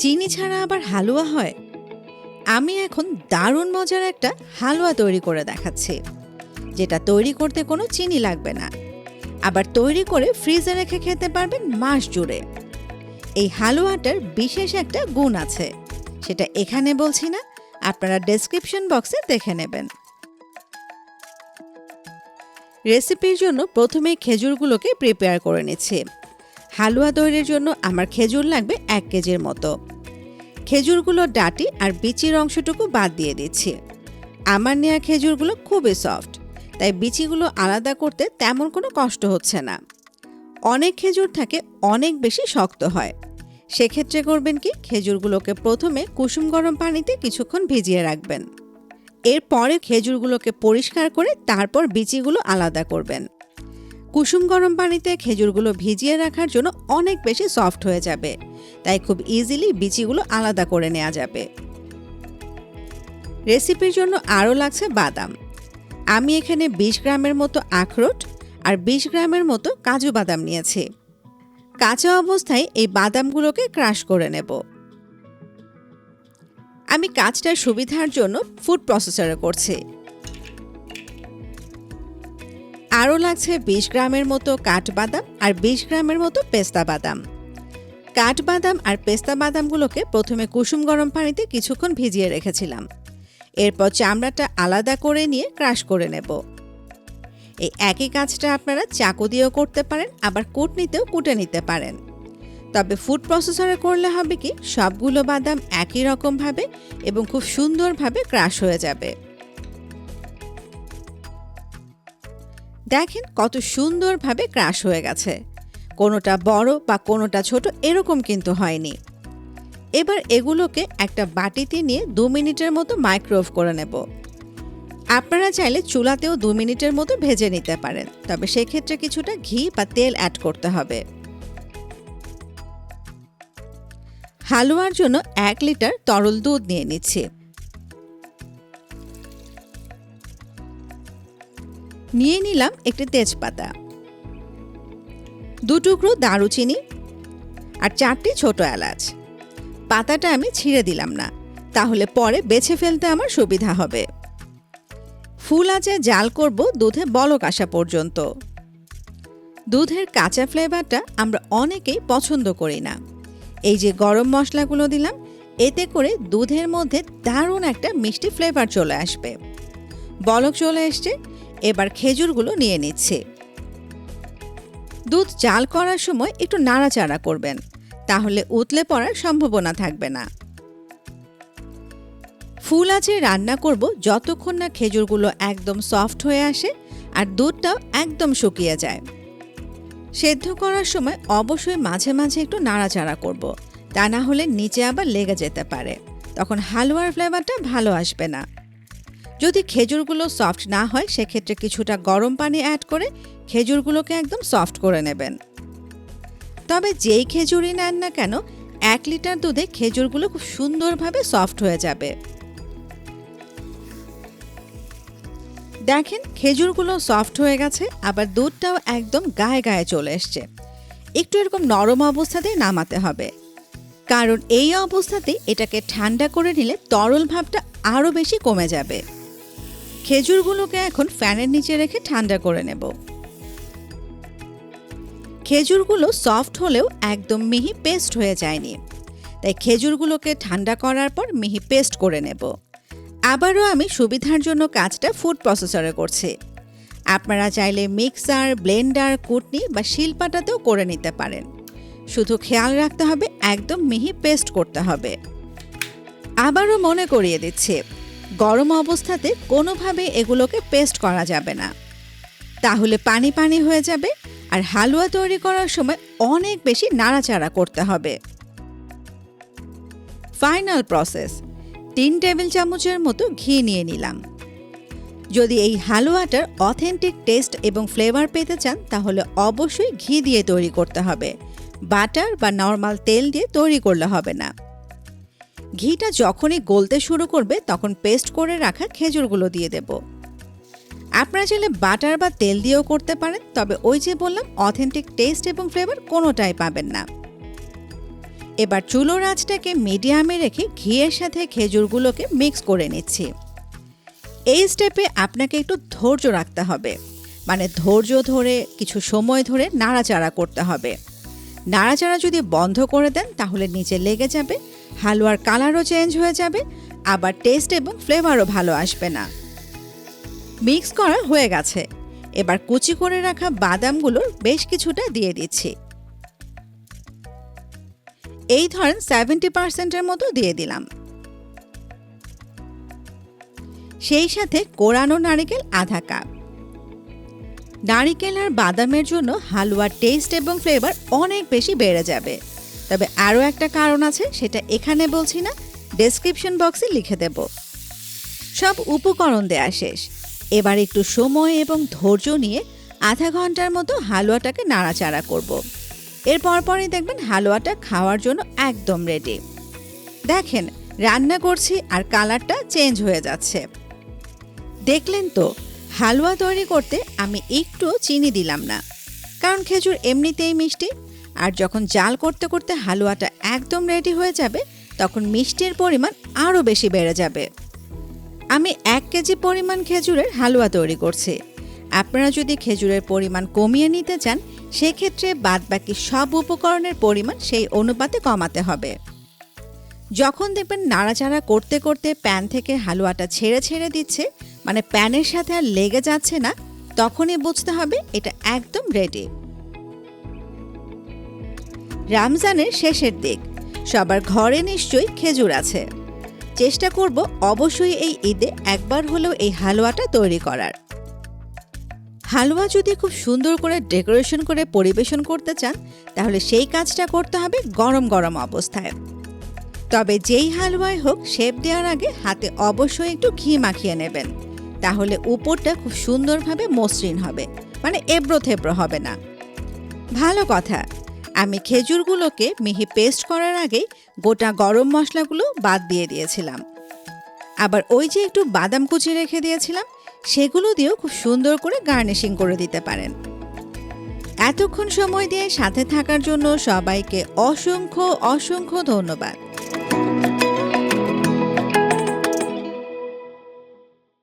চিনি ছাড়া আবার হালুয়া হয়? আমি এখন দারুণ মজার একটা হালুয়া তৈরি করে দেখাচ্ছি, যেটা তৈরি করতে কোনো চিনি লাগবে না। আবার তৈরি করে ফ্রিজে রেখে খেতে পারবেন মাস জুড়ে। এই হালুয়াটার বিশেষ একটা গুণ আছে, সেটা এখানে বলছি না, আপনারা ডেসক্রিপশন বক্সে দেখে নেবেন। রেসিপির জন্য প্রথমে খেজুরগুলোকে প্রিপেয়ার করে নিচ্ছি। হালুয়া তৈরির জন্য আমার খেজুর লাগবে এক কেজির মতো। খেজুরগুলো ডাটি আর বিচির অংশটুকু বাদ দিয়ে দিচ্ছি। আমার নেওয়া খেজুরগুলো খুবই সফট, তাই বিচিগুলো আলাদা করতে তেমন কোনো কষ্ট হচ্ছে না। অনেক খেজুর থাকে, অনেক বেশি শক্ত হয়। সেক্ষেত্রে করবেন কি, খেজুরগুলোকে প্রথমে কুসুম গরম পানিতে কিছুক্ষণ ভিজিয়ে রাখবেন। এরপরে খেজুরগুলোকে পরিষ্কার করে তারপর বিচিগুলো আলাদা করবেন। কুসুম গরম পানিতে খেজুরগুলো ভিজিয়ে রাখার জন্য অনেক বেশি সফট হয়ে যাবে। তাই খুব ইজিলি বিচিগুলো আলাদা করে নেওয়া যাবে। রেসিপির জন্য আরও লাগছে বাদাম। আমি এখানে বিশ গ্রামের মতো আখরোট আর বিশ গ্রামের মতো কাজু বাদাম নিয়েছি। কাঁচা অবস্থায় এই বাদামগুলোকে ক্রাশ করে নেব। আমি কাজটার সুবিধার জন্য ফুড প্রসেসরে করছি। আরও লাগছে বিশ গ্রামের মতো কাঠবাদাম আর বিশ গ্রামের মতো পেস্তা বাদাম। কাঠবাদাম আর পেস্তা বাদামগুলোকে প্রথমে কুসুম গরম পানিতে কিছুক্ষণ ভিজিয়ে রেখেছিলাম। এরপর চামড়াটা আলাদা করে নিয়ে ক্রাশ করে নেব। এই একই কাজটা আপনারা চাকু দিয়েও করতে পারেন, আবার কুটনিতেও কুটে নিতে পারেন। তবে ফুড প্রসেসরে করলে হবে কি, সবগুলো বাদাম একই রকমভাবে এবং খুব সুন্দরভাবে ক্রাশ হয়ে যাবে। দেখেন কত সুন্দরভাবে ক্রাশ হয়ে গেছে। কোনোটা বড় বা কোনোটা ছোট এরকম কিন্তু হয়নি। এবার এগুলোকে একটা বাটিতে নিয়ে দু মিনিটের মতো মাইক্রোওয়েভ করে নেব। আপনারা চাইলে চুলাতেও দু মিনিটের মতো ভেজে নিতে পারেন, তবে সেক্ষেত্রে কিছুটা ঘি বা তেল অ্যাড করতে হবে। হালুয়ার জন্য এক লিটার তরল দুধ নিয়ে নিচ্ছি। নিয়ে নিলাম একটি তেজপাতা। দু টুকরো দারুচিনি আর চারটি ছোট এলাচ। পাতাটা আমি ছিঁড়ে দিলাম না, তাহলে পরে বেছে ফেলতে আমার সুবিধা হবে। ফুল আঁচে জাল করব দুধে বলক আসা পর্যন্ত। দুধের কাঁচা ফ্লেভারটা আমরা অনেকেই পছন্দ করি না। এই যে গরম মশলাগুলো দিলাম, এতে করে দুধের মধ্যে দারুণ একটা মিষ্টি ফ্লেভার চলে আসবে। বলক চলে এসছে এবার খেজুরগুলো নিয়ে নিচ্ছে। দুধ জাল করার সময় একটু নাড়াচাড়া করবেন, তাহলে উতলে পড়ার সম্ভাবনা থাকবে না। ফুল আছে রান্না করব যতক্ষণ না খেজুরগুলো একদম সফট হয়ে আসে আর দুধটাও একদম শুকিয়ে যায়। সেদ্ধ করার সময় অবশ্যই মাঝে মাঝে একটু নাড়াচাড়া করব। তা না হলে নিচে আবার লেগে যেতে পারে। তখন হালুয়ার ফ্লেভারটা ভালো আসবে না। যদি খেজুরগুলো সফট না হয়, সেক্ষেত্রে কিছুটা গরম পানি অ্যাড করে খেজুরগুলোকে একদম সফট করে নেবেন। তবে যেই খেজুরই নেন না কেন, এক লিটার দুধে খেজুরগুলো খুব সুন্দরভাবে সফট হয়ে যাবে। দেখেন, খেজুরগুলো সফট হয়ে গেছে, আবার দুধটাও একদম গায়ে গায়ে চলে এসছে। একটু এরকম নরম অবস্থাতেই নামাতে হবে। কারণ এই অবস্থাতে এটাকে ঠান্ডা করে নিলে তরল ভাবটা আরও বেশি কমে যাবে। খেজুরগুলোকে এখন ফ্যানের নিচে রেখে ঠান্ডা করে নেব। খেজুরগুলো সফট হলেও একদম মিহি পেস্ট হয়ে যায়নি। তাই খেজুরগুলোকে ঠান্ডা করার পর মিহি পেস্ট করে নেব। আবারও আমি সুবিধার জন্য কাজটা ফুড প্রসেসরে করছি। আপনারা চাইলে মিক্সার, ব্লেন্ডার, কুটনি বা শিলপাটাতেও করে নিতে পারেন। শুধু খেয়াল রাখতে হবে, একদম মিহি পেস্ট করতে হবে। আবারও মনে করিয়ে দিচ্ছি গরম অবস্থাতে কোনোভাবে এগুলোকে পেস্ট করা যাবে না। তাহলে পানি পানি হয়ে যাবে আর হালুয়া তৈরি করার সময় অনেক বেশি নাড়াচাড়া করতে হবে। Final process. তিন টেবিল চামচের মতো ঘি নিয়ে নিলাম। যদি এই হালুয়াটার অথেন্টিক টেস্ট এবং ফ্লেভার পেতে চান, তাহলে অবশ্যই ঘি দিয়ে তৈরি করতে হবে। বাটার বা নর্মাল তেল দিয়ে তৈরি করলে হবে না। ঘিটা যখনই গলতে শুরু করবে, তখন পেস্ট করে রাখা খেজুরগুলো দিয়ে দেব। আপনারা চাইলে বাটার বা তেল দিয়েও করতে পারেন, তবে ওই যে বললাম, অথেন্টিক টেস্ট এবং ফ্লেভার কোনোটাই পাবেন না। এবার চুলোর আঁচটাকে মিডিয়ামে রেখে ঘিয়ের সাথে খেজুরগুলোকে মিক্স করে নিচ্ছি। এই স্টেপে আপনাকে একটু ধৈর্য রাখতে হবে মানে ধৈর্য ধরে, কিছু সময় ধরে নাড়াচাড়া করতে হবে। নাড়াচাড়া যদি বন্ধ করে দেন, তাহলে নিচে লেগে যাবে হালুয়ার কালারও চেঞ্জ হয়ে যাবে, আবার টেস্ট এবং ফ্লেভারও ভালো আসবে না। মিক্স করা হয়ে গেছে। এবার কুচি করে রাখা বাদামগুলোর বেশ কিছুটা দিয়ে দিচ্ছি। এই ধরেন সেভেন্টি পার্সেন্টের মতো দিয়ে দিলাম। সেই সাথে কোরানো নারিকেল আধা কাপ। নারিকেল আর বাদামের জন্য হালুয়ার টেস্ট এবং ফ্লেভার অনেক বেশি বেড়ে যাবে। তবে আরও একটা কারণ আছে, সেটা এখানে বলছি না ডেসক্রিপশন বক্সে লিখে দেব। সব উপকরণ দেয়া শেষ। এবার একটু সময় এবং ধৈর্য নিয়ে আধা ঘণ্টার মতো হালুয়াটাকে নাড়াচাড়া করব। এর পরপরই দেখবেন হালুয়াটা খাওয়ার জন্য একদম রেডি দেখেন, রান্না করছি আর কালারটা চেঞ্জ হয়ে যাচ্ছে। দেখলেন তো, হালুয়া তৈরি করতে আমি একটু চিনি দিলাম না। কারণ খেজুর এমনিতেই মিষ্টি আর যখন জাল করতে করতে হালুয়াটা একদম রেডি হয়ে যাবে, তখন মিষ্টির পরিমাণ আরও বেশি বেড়ে যাবে। আমি এক কেজি পরিমাণ খেজুরের হালুয়া তৈরি করছি। আপনারা যদি খেজুরের পরিমাণ কমিয়ে নিতে চান, সেক্ষেত্রে বাদবাকি সব উপকরণের পরিমাণ সেই অনুপাতে কমাতে হবে। যখন দেখবেন নাড়াচাড়া করতে করতে প্যান থেকে হালুয়াটা ছেড়ে ছেড়ে দিচ্ছে মানে প্যানের সাথে আর লেগে যাচ্ছে না, তখনই বুঝতে হবে এটা একদম রেডি রমজানের শেষের দিক। সবার ঘরে নিশ্চয়ই খেজুর আছে। চেষ্টা করব অবশ্যই এই ঈদে একবার হলেও এই হালুয়াটা তৈরি করার। হালুয়া যদি খুব সুন্দর করে ডেকোরেশন করে পরিবেশন করতে চান, তাহলে সেই কাজটা করতে হবে গরম গরম অবস্থায়। তবে যেই হালুয়াই হোক, শেপ দেওয়ার আগে হাতে অবশ্যই একটু ঘি মাখিয়ে নেবেন। তাহলে উপরটা খুব সুন্দরভাবে মসৃণ হবে মানে এবড়ো থেবড়ো হবে না। ভালো কথা। আমি খেজুরগুলোকে মিহি পেস্ট করার আগেই গোটা গরম মশলাগুলো বাদ দিয়ে দিয়েছিলাম। আবার ওই যে একটু বাদাম কুচি রেখে দিয়েছিলাম, সেগুলো দিয়েও খুব সুন্দর করে গার্নিশিং করে দিতে পারেন। এতক্ষণ সময় দিয়ে সাথে থাকার জন্য সবাইকে অসংখ্য অসংখ্য ধন্যবাদ।